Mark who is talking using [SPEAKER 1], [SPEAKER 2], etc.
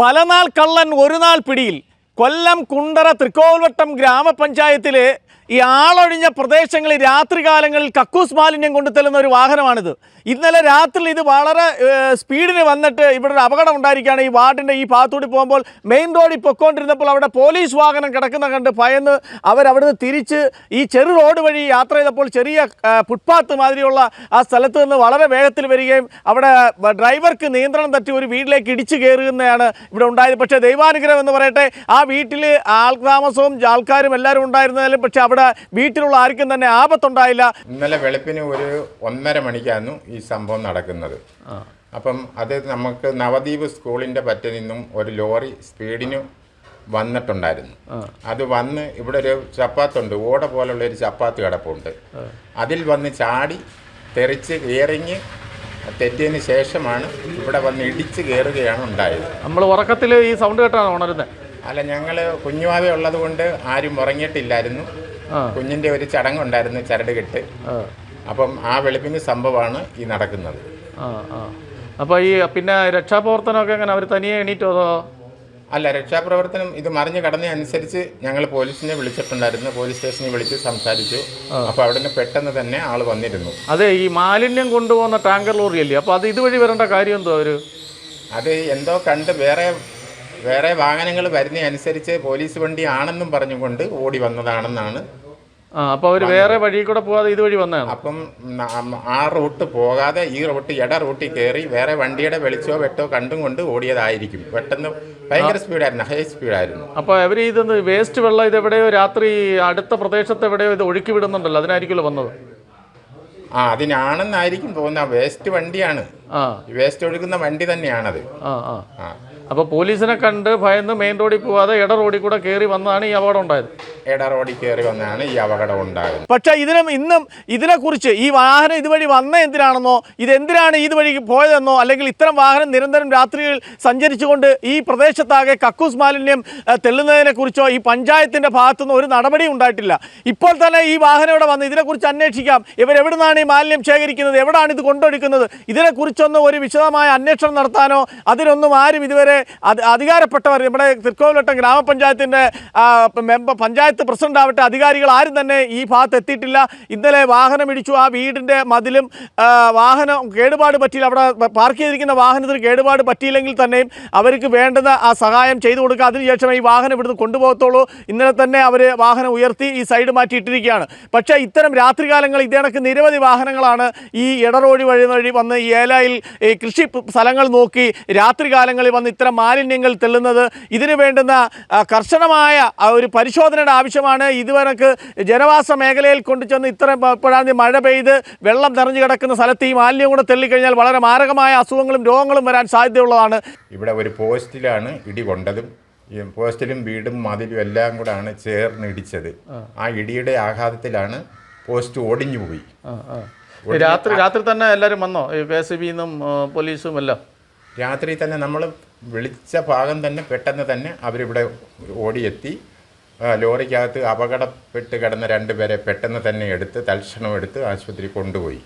[SPEAKER 1] പലനാൾ കള്ളൻ ഒരു നാൾ പിടിയിൽ. കൊല്ലം കുണ്ടറ തൃക്കോൽവട്ടം ഗ്രാമപഞ്ചായത്തിലെ ഈ ആളൊഴിഞ്ഞ പ്രദേശങ്ങളിൽ രാത്രികാലങ്ങളിൽ കക്കൂസ് മാലിന്യം കൊണ്ടുതള്ളുന്ന ഒരു വാഹനമാണിത്. ഇന്നലെ രാത്രി ഇത് വളരെ സ്പീഡിന് വന്നിട്ട് ഇവിടെ ഒരു അപകടം ഉണ്ടായിരിക്കുകയാണ്. ഈ വാർഡിന്റെ ഈ ഭാഗത്തൂടി പോകുമ്പോൾ മെയിൻ റോഡിൽ പൊയ്ക്കൊണ്ടിരുന്നപ്പോൾ അവിടെ പോലീസ് വാഹനം കിടക്കുന്ന കണ്ട് ഭയന്ന് അവരവിടുന്ന് തിരിച്ച് ഈ ചെറു റോഡ് വഴി യാത്ര ചെയ്തപ്പോൾ ചെറിയ ഫുട്പാത്ത് മാതിരിയുള്ള ആ സ്ഥലത്ത് നിന്ന് വളരെ വേഗത്തിൽ വരികയും അവിടെ ഡ്രൈവർക്ക് നിയന്ത്രണം തട്ടി ഒരു വീട്ടിലേക്ക് ഇടിച്ചു കയറുന്നതാണ് ഇവിടെ ഉണ്ടായത്. പക്ഷേ ദൈവാനുഗ്രഹം എന്ന് പറയട്ടെ ആ വീട്ടിൽ ആൾ താമസവും ആൾക്കാരും എല്ലാവരും ഉണ്ടായിരുന്നാലും പക്ഷേ അവിടെ വീട്ടിലുള്ള ആർക്കും തന്നെ ആപത്തുണ്ടായില്ല.
[SPEAKER 2] ഇന്നലെ വെളുപ്പിന് ഒരു ഒന്നര മണിക്കായിരുന്നു ഈ സംഭവം നടക്കുന്നത്. അപ്പം അത് നമുക്ക് നവദ്വീപ് സ്കൂളിന്റെ പറ്റിൽ നിന്നും ഒരു ലോറി സ്പീഡിന് വന്നിട്ടുണ്ടായിരുന്നു. അത് വന്ന് ഇവിടെ ഒരു ചപ്പാത്തുണ്ട് ഓട പോലുള്ള ഒരു ചപ്പാത്ത് കിടപ്പുണ്ട്. അതിൽ വന്ന് ചാടി തെറിച്ച് കയറിഞ്ഞ് തെറ്റിയതിന് ശേഷമാണ് ഇവിടെ വന്ന് ഇടിച്ച് കയറുകയാണ് ഉണ്ടായത്.
[SPEAKER 1] നമ്മൾ ഉറക്കത്തിൽ ഈ സൗണ്ട് കേട്ടാണ് ഉണരുന്നത്
[SPEAKER 2] അല്ല ഞങ്ങൾ കുഞ്ഞുവാവ ഉള്ളത് കൊണ്ട് ആരും ഉറങ്ങിയിട്ടില്ലായിരുന്നു. കുഞ്ഞിന്റെ ഒരു ചടങ്ങുണ്ടായിരുന്നു ചരട് കെട്ട് അപ്പം ആ വെളുപ്പിന് സംഭവമാണ് ഈ നടക്കുന്നത്.
[SPEAKER 1] അപ്പോൾ ഈ പിന്നെ രക്ഷാപ്രവർത്തനമൊക്കെ എങ്ങനെ? അവർ തനിയെ എണീറ്റോ അതോ?
[SPEAKER 2] അല്ല രക്ഷാപ്രവർത്തനം ഇത് മറിഞ്ഞ് കടന്നതനുസരിച്ച് ഞങ്ങൾ പോലീസിനെ വിളിച്ചിട്ടുണ്ടായിരുന്നു. പോലീസ് സ്റ്റേഷനിൽ വിളിച്ച് സംസാരിച്ചു. അപ്പോൾ നിന്ന് പെട്ടെന്ന് തന്നെ ആൾ വന്നിരുന്നു.
[SPEAKER 1] അതെ ഈ മാലിന്യം കൊണ്ടുപോകുന്ന ടാങ്കർ ലോറിയല്ലേ? അപ്പോൾ അത് ഇതുവഴി വരേണ്ട കാര്യം എന്തോ ഒരു
[SPEAKER 2] അത് എന്തോ കണ്ട് വേറെ വേറെ വാഹനങ്ങൾ വരുന്നതനുസരിച്ച് പോലീസ് വണ്ടി ആണെന്നും പറഞ്ഞുകൊണ്ട് ഓടി വന്നതാണെന്നാണ്
[SPEAKER 1] ആ അപ്പോൾ അവർ വേറെ വഴി കൂടെ പോകാതെ ഇതുവഴി വന്നതാണ്?
[SPEAKER 2] അപ്പം ആ റൂട്ട് പോകാതെ ഈ റൂട്ട് ഇട റൂട്ടിൽ കയറി വേറെ വണ്ടിയുടെ വെളിച്ചോ വെട്ടോ കണ്ടും കൊണ്ട് ഓടിയതായിരിക്കും. പെട്ടെന്ന് ഭയങ്കര സ്പീഡായിരുന്നു ഹൈ സ്പീഡായിരുന്നു.
[SPEAKER 1] അപ്പോൾ അവർ ഇതൊന്ന് വേസ്റ്റ് വെള്ളം ഇത് എവിടെയോ രാത്രി അടുത്ത പ്രദേശത്ത് എവിടെയോ ഇത് ഒഴുക്കി വിടുന്നുണ്ടല്ലോ അതിനായിരിക്കുമല്ലോ വന്നത്?
[SPEAKER 2] ആ അതിനാണെന്നായിരിക്കും തോന്നുന്നത്. വേസ്റ്റ് വണ്ടിയാണ്. വേസ്റ്റ് ഒഴുകുന്ന വണ്ടി തന്നെയാണത്.
[SPEAKER 1] ആ. ആ. അപ്പോൾ പോലീസിനെ കണ്ട് ഭയന്ന് മെയിൻ റോഡിൽ പോവാതെ ഇട റോഡിൽ കൂടെ കയറി വന്നതാണ് ഈ അപകടം ഉണ്ടായത്.
[SPEAKER 2] ഇട റോഡിൽ കയറി വന്നാണ് ഈ അപകടം ഉണ്ടാകുന്നത്.
[SPEAKER 1] പക്ഷെ ഇതിനും ഇന്നും ഇതിനെക്കുറിച്ച് ഈ വാഹനം ഇതുവഴി വന്ന എന്തിനാണെന്നോ ഇതെന്തിനാണ് ഇതുവഴി പോയതെന്നോ അല്ലെങ്കിൽ ഇത്തരം വാഹനം നിരന്തരം രാത്രിയിൽ സഞ്ചരിച്ചുകൊണ്ട് ഈ പ്രദേശത്താകെ കക്കൂസ് മാലിന്യം തെള്ളുന്നതിനെക്കുറിച്ചോ ഈ പഞ്ചായത്തിന്റെ ഭാഗത്തുനിന്ന് ഒരു നടപടി ഉണ്ടായിട്ടില്ല. ഇപ്പോൾ തന്നെ ഈ വാഹനം ഇവിടെ വന്ന് ഇതിനെക്കുറിച്ച് അന്വേഷിക്കാം. ഇവരെവിടുന്നാണ് ഈ മാലിന്യം ശേഖരിക്കുന്നത്? എവിടാണ് ഇത് കൊണ്ടൊഴുക്കുന്നത് ഇതിനെക്കുറിച്ചൊന്നും ഒരു വിശദമായ അന്വേഷണം നടത്താനോ അതിനൊന്നും ആരും ഇതുവരെ അധികാരപ്പെട്ടവർ നമ്മുടെ തൃക്കോവിലട്ടം ഗ്രാമപഞ്ചായത്തിന്റെ മെമ്പർ പഞ്ചായത്ത് പ്രസിഡന്റ് ആവട്ടെ അധികാരികൾ ആരും തന്നെ ഈ ഭാഗത്ത് എത്തിയിട്ടില്ല. ഇന്നലെ വാഹനം ഇടിച്ചു. ആ വീടിന്റെ മതിലും വാഹനം കേടുപാട് പറ്റിയില്ല. അവിടെ പാർക്ക് ചെയ്തിരിക്കുന്ന വാഹനത്തിന് കേടുപാട് പറ്റിയില്ലെങ്കിൽ തന്നെയും അവർക്ക് വേണ്ടുന്ന ആ സഹായം ചെയ്തു കൊടുക്കുക. അതിനുശേഷം ഈ വാഹനം ഇവിടുന്ന് കൊണ്ടുപോകത്തുള്ളൂ. ഇന്നലെ തന്നെ അവർ വാഹനം ഉയർത്തി ഈ സൈഡ് മാറ്റിയിട്ടിരിക്കുകയാണ്. പക്ഷേ ഇത്തരം രാത്രികാലങ്ങൾ ഇതേ കണക്ക് നിരവധി വാഹനങ്ങളാണ് ഈ ഇടറോഴി വഴി വഴി വന്ന് ഈ ഏലായിൽ ഈ കൃഷി സ്ഥലങ്ങൾ നോക്കി രാത്രികാലങ്ങളിൽ വന്ന് ഇത്തരം മാലിന്യങ്ങൾ തെള്ളുന്നത്. ഇതിനു വേണ്ടുന്ന കർശനമായ ഒരു പരിശോധനയുടെ ആവശ്യമാണ്. ഇതുവരെ ജനവാസ മേഖലയിൽ കൊണ്ടുചെന്ന് ഇത്ര ഇപ്പോഴാണ് മഴ പെയ്ത് വെള്ളം നിറഞ്ഞു കിടക്കുന്ന സ്ഥലത്ത് ഈ മാലിന്യം കൂടെ തെള്ളിക്കഴിഞ്ഞാൽ വളരെ മാരകമായ അസുഖങ്ങളും രോഗങ്ങളും വരാൻ സാധ്യതയുള്ളതാണ്.
[SPEAKER 2] ഇവിടെ ഒരു പോസ്റ്റിലാണ് ഇടി കൊണ്ടതും ഈ പോസ്റ്റിലും വീടും മതിലും എല്ലാം കൂടാണ് ചേർന്ന് ഇടിച്ചത്. ആ. ഇടിയുടെ ആഘാതത്തിലാണ് പോസ്റ്റ് ഒടിഞ്ഞു പോയി.
[SPEAKER 1] രാത്രി രാത്രി തന്നെ എല്ലാവരും വന്നോ? കെ എസ് ബി നിന്നും പോലീസും എല്ലാം?
[SPEAKER 2] രാത്രി തന്നെ നമ്മൾ വിളിച്ച ഭാഗം തന്നെ പെട്ടെന്ന് തന്നെ അവരിവിടെ ഓടിയെത്തി. ലോറിക്കകത്ത് അപകടപ്പെട്ട് കിടന്ന രണ്ടുപേരെ പെട്ടെന്ന് തന്നെ എടുത്ത് തൽക്ഷണം എടുത്ത് ആശുപത്രി കൊണ്ടുപോയി.